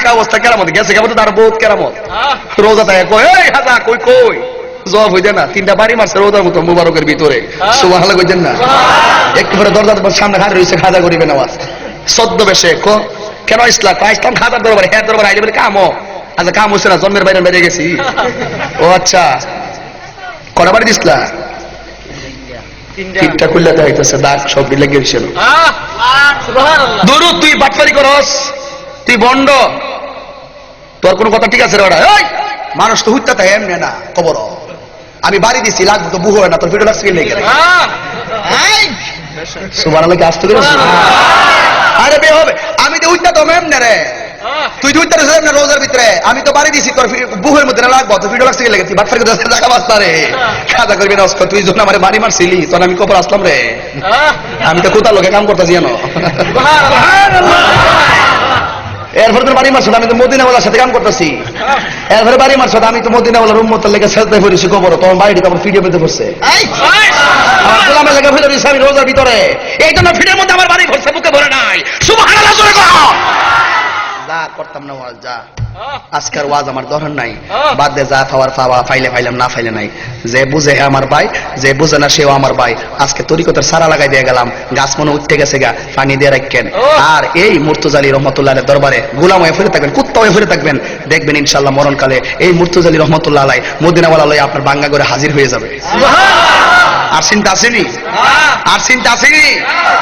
থাকা অবস্থা কেরামত? গেছে কেমন তার বহুত কেরামত। রোজা থাকে কই এই হাজা কই কই? হইতে না তিনটা বাড়ি মারছে রোজার মতো মুবারকের ভিতরে। সুবাহ কইছেন না? দরজার সামনে রয়েছে খাজা করিবে নামাজ। কেন ইসলাম? কয় ইসলাম? খাজার দরবারে হ্যাঁ দরবার আইলে বলে কামো আচ্ছা কাম হচ্ছে না জন্মের বাইরে বেরিয়ে গেছি। ও আচ্ছা। কটা বাড়ি দিসলা তিনটা। খুললে দেখাইতেছে দাগ সব গেছিল। দরুদ তুই বাটপারি করস তুই বন্ড। তোর কোনো কথা ঠিক আছে রে ওরা এই! মানুষ তো হুত্যা তাই এমনি না খবর। আমি বাড়ি দিছি লাগবে তো বুহ না তোর ভিডিও লাগছে লেগে আলোকে আসতে করে আরে বে হবে আমি তো হুত্যা তো এমনি রে। তুই দুই তারিখ না রোজার ভিতরে। আমি তো বাড়ি দিছি তোর বুহের মধ্যে না লাগবো তো ভিডিও লাগছে লেগে তুই বাটপারি করতে জায়গা বাস্তা রে খাজা করবি না অস্কর তুই যখন আমার বাড়ি মারছিলি তখন আমি কপর আসলাম রে। আমি তো কোথাও লোকে কাম করতেছি জানো? এরপরে তোর বাড়ি মারছো আমি তো মদিনাওয়ালার সাথে কাম করতেছি। এরপরে বাড়ি মারছো আমি তো মদিনাওয়ালার উম্মতের লেগে সেলতে পড়েছি কবর। তোমার বাড়িটি তোমার ভিডিও পেতে পড়ছে আমার গোলামের লেগে ফেলে দিয়েছি আমি রোজার ভিতরে। এই জন্য ফিডের মধ্যে আমার বাড়ি ভরছে বুকে ভরে নাই। জোরে করো যা করতাম না যা। আজকের ওয়াজ আমার দরকার নাই। বাদ দে যা খাওয়ার খাওয়া ফাইলে ফাইলাম না ফাইলে নাই। যে বুঝে আমার ভাই যে বুঝে না সেও আমার ভাই। আজকে তরিকতের সারা লাগাই দিয়ে গেলাম। গাছ মনে উঠতে গেছে গা পানি দিয়ে রাখেন। আর এই মুর্তুজালি রহমতুল্লাহ দরবারে গুলাম হয়ে ফিরে থাকবেন কুত্তা হয়ে ফিরে থাকবেন। দেখবেন ইনশাল্লাহ মরণকালে এই মুর্তুজালি রহমতুল্লাহ আলাই মদিনাওয়ালা লয় আপনার বাঙ্গা করে হাজির হয়ে যাবে। আর চিন্তা আসেনি? আর চিন্তা আসেনি?